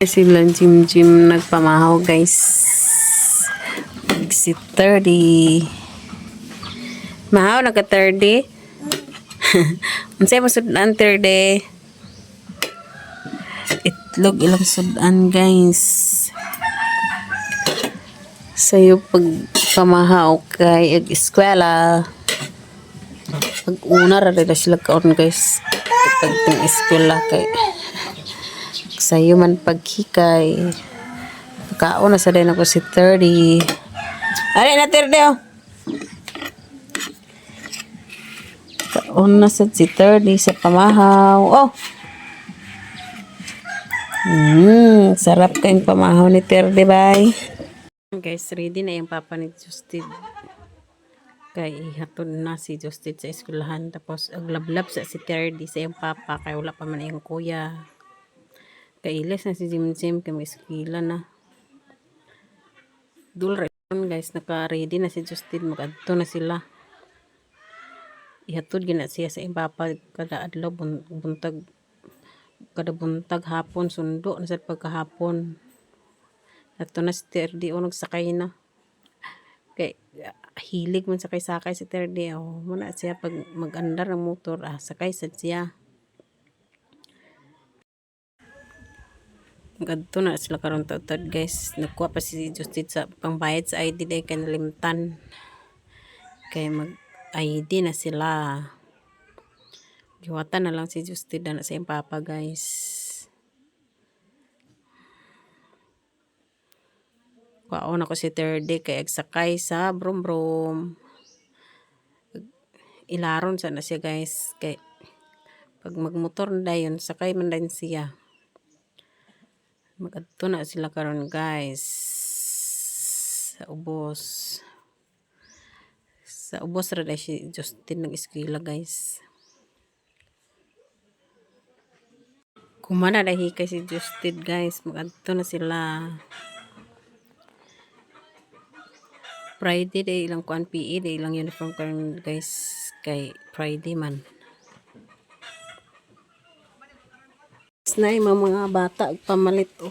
Sila Jim Jim nagpamahaw guys. Si 30. Mahaw nagka 30. Unsay mo sudan 30? Itlog ilang sudan guys. Sa'yo pag pamahaw kay ag eskwela. Pag una ra sila kaon guys. Pag ting eskwela kay sa'yo man paghikay. Kaon na sa din ako si 30. Ari na 30 oh. Kaon na sa si 30 sa pamahaw. Oh! Mm, sarap kayong pamahaw ni 30 bye. Guys, ready na yung papa ni Justin. Kay ihatod na si Justin sa eskwelahan. Tapos, aglablab sa si 30 sa yung papa. Kay wala pa man yung kuya. Kailis na si Jim Jim kay may eskwela na. Dul ron guys, naka-ready na si Justin. Mag-adto na sila. Ihatod gina siya sa impapa kada adlaw bun- buntag kada buntag hapon sundo na sa pagkahapon. Ato na si Terdi o nagsakay na. Kay hilig man sakay-sakay si Terdi. Oh, muna siya pag mag-andar ng motor, ah, sakay sa siya. Gadto na sila karon tautad guys. Nakuha pa si Justin sa pangbayad sa ID day kay nalimtan. Kay mag ID na sila. Giwatan na lang si Justin na sa iyang papa guys. Kwaon ako si third day kay agsakay sa brum brum. Ilaron sa na siya guys. Kay pag magmotor na dayon, sakay man din siya. Magadto na sila karon guys. Sa ubos. Sa ubos ra si Justin nag-eskwela guys. Kumana dahil kay si Justin guys. Magadto na sila. Friday day ilang kuan PE day ilang uniform karon guys kay Friday man. Na yung mga bata pamalit oh.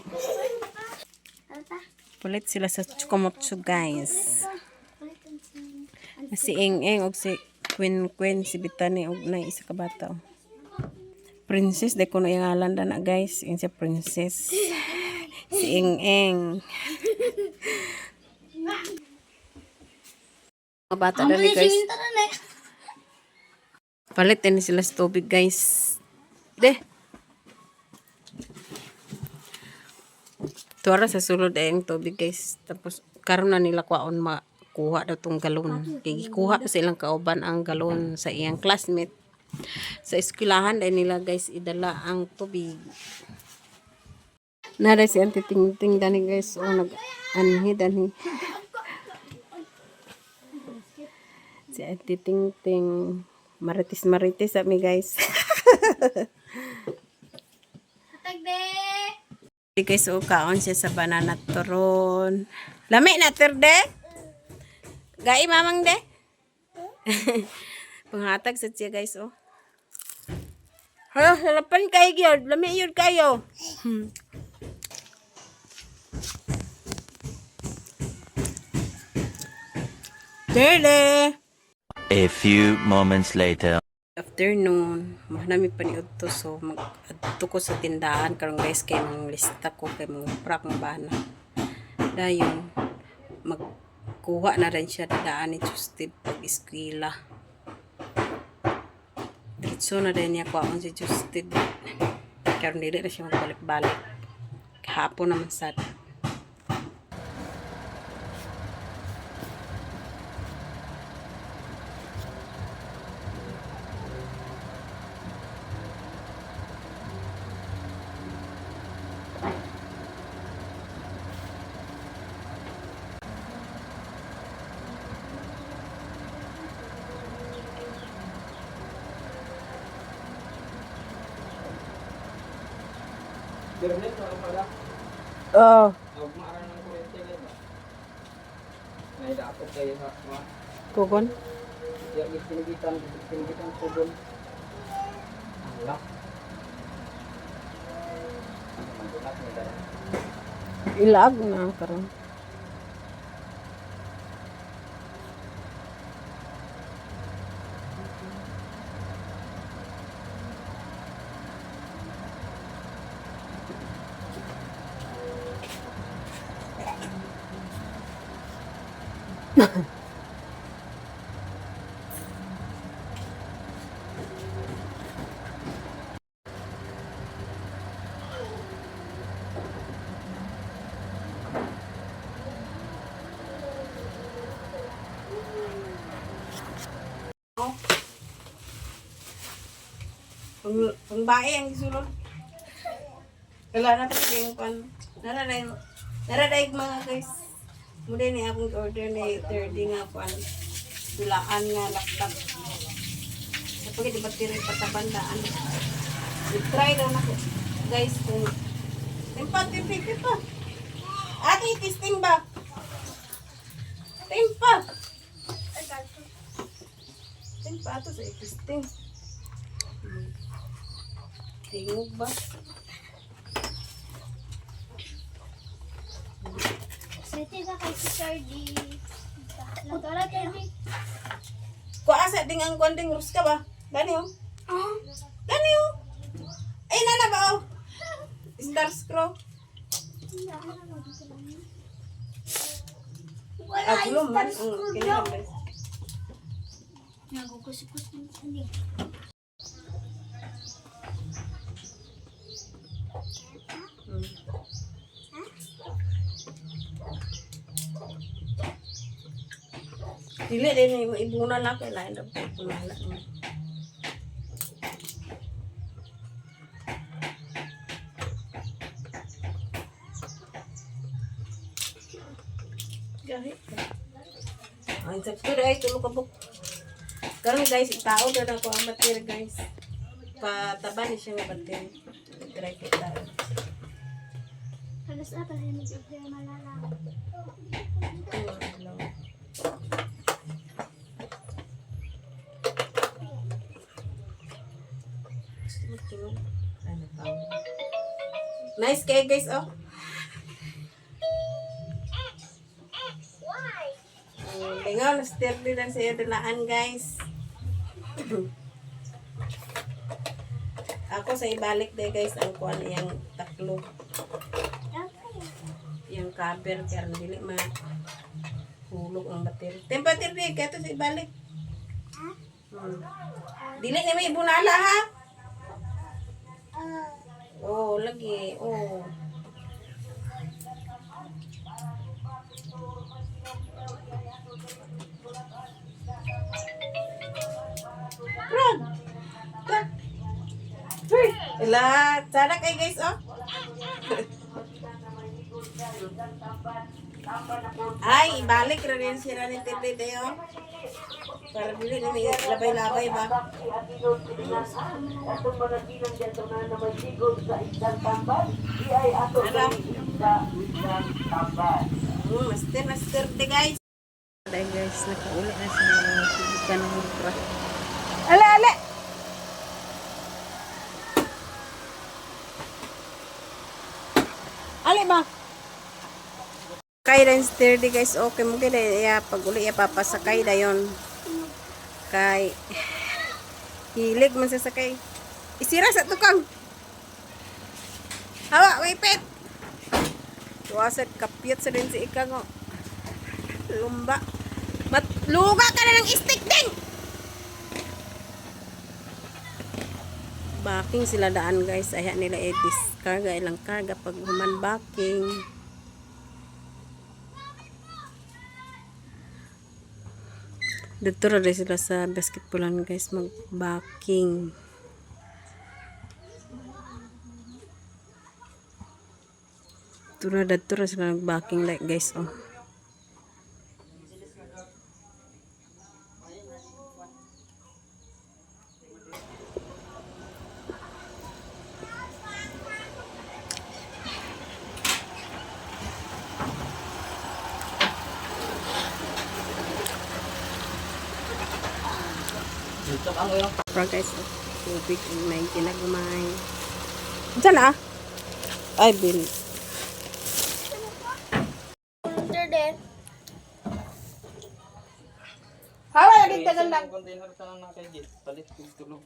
Palit sila sa Chukomotsu guys. Si Eng Eng og si Queen Queen si Bitani og na isa ka bata. oh. Princess de kuno yung ngalan na guys. Yung siya princess. Si Eng Eng. Mga bata na ni guys. Palit din sila sa tubig guys. De. Tuwara sa sulod ay ang tubig guys. Tapos karon na nila kwaon makuha daw tong galon. Kaya kuha sa kauban ang galon sa iyang classmate. Sa eskwelahan dahil nila guys idala ang tubig. Nara si Auntie Ting Ting dani guys. O nag anhi dani. Si Auntie Ting Ting. Maritis maritis sa mi guys. Di guys, o kaon siya sa banana turon. Lami na terde? Gai mamang de? Panghatag sa siya guys, oh. Hala, halapan kayo yun. Lami yun kayo. Hmm. A few moments later. Afternoon, mahanami pa ni Udto. So, mag-adto ko sa tindahan. Karong guys, kay mga lista ko, kay mga prak ng bana. Dayon, magkuha na rin siya daan ni Justin pag eskwela. Diretso na rin niya kuhaan si Justin. Karon dili na siya magbalik-balik. Kahapon naman sad. Oh, Huwag maaral ng kurente na ba? Naidapot kayo sa mga kugon. yung pinigitan, may dala. Ilag na karon. Pang, pang bae ang gisulod. Kala na talaga yung pan. Naraday, naraday mga guys. Muna ni akong order ni 30 nga pan. Dulaan nga laptop. Sa pagka di battery patabandaan. I-try daw na ko. Guys, kung Timpa, timpa, pa. Ate, testing ba? Timpa. Timpa to sa testing. Tingog ba? Sete ka kay si ni. Kung asa ding ang kwan ding rus ka ba? Gani oh. Ah, Gani oh. Ay, nana ba oh? Star scroll. wala Ah, yung man. Mm. Nagukusipos ng sandi. Dili din ibunan na daw ibunan na. Mm. Gahi. Ang sakto dai tulo ka buk. Karon guys, itao na na ko ang battery guys. Pataba ni siya nga battery. Try ko tayo. Halos na pala yung medyo malala. Nice cake guys, oh. Na-stir din lang sa iyo dinaan guys. Ako sa ibalik din guys ang kuan iyang taklo. Yung cover kaya dili ma hulog ang battery. Temperature di kaya to sa ibalik. Hmm. Dili na may bunala ha. Oh, lagi. Oh. Run! Hey! Ila, sana kay guys, oh. Ay, balik rin sila ni Tete Deo. Para dili na may labay-labay ba? Ano? Hmm, master, master de guys. Dahil guys, nakauli na sa mga ng ultra. Ale, ale! Ale ba? Kay rin sturdy guys, okay mo gina ya pag uli ya papasakay da yon. Kay hilig man sa sakay. Isira sa tukang. Hawa, wipit. Tuwasad kapyat sa rin si Ika ngo. Lumba. Matluga ka na ng stick ding! Backing sila daan guys. Ayaw nila i-discarga ilang karga pag human backing. Dito rin sila sa basketballan guys mag-backing. Dito ra sila nag-backing like guys oh. Para guys, tubig may ginagumay. Diyan ah. Ay, bil. din. Hawa lagi tagal lang. Ang container ka na kay Jit. Palit yung tulong.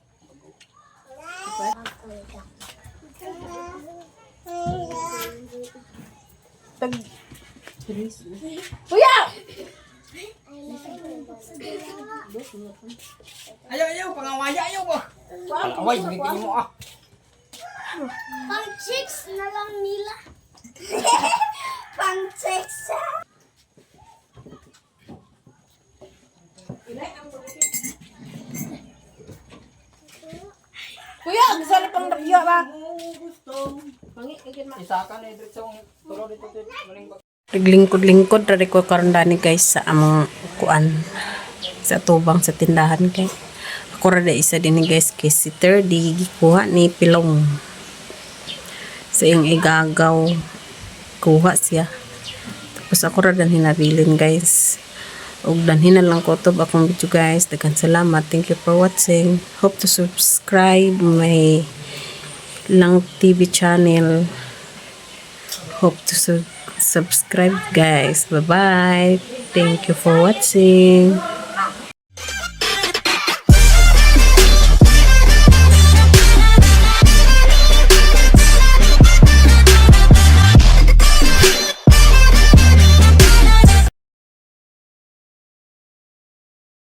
Tag Kuya! Ayaw, ayaw. Pangawaya, ayaw ba? Pangaway, bigyan mo ah. Pang chicks na lang nila. Pang chicks. Kuya, gusto na pang review ba? Ma. Isa ka na ito sa tulo dito. Maling? Naglingkod-lingkod rari ko karon dani guys sa among kuan sa tubang sa tindahan kay. Ako ra isa din guys kay si 30 gikuha ni Pilong. Sa iyang igagaw kuha siya. Tapos ako ra dan hinabilin guys. Ug danhin na lang ko to akong video guys. Daghan salamat. Thank you for watching. Hope to subscribe my lang TV channel hope to sub- subscribe guys. Bye bye thank you for watching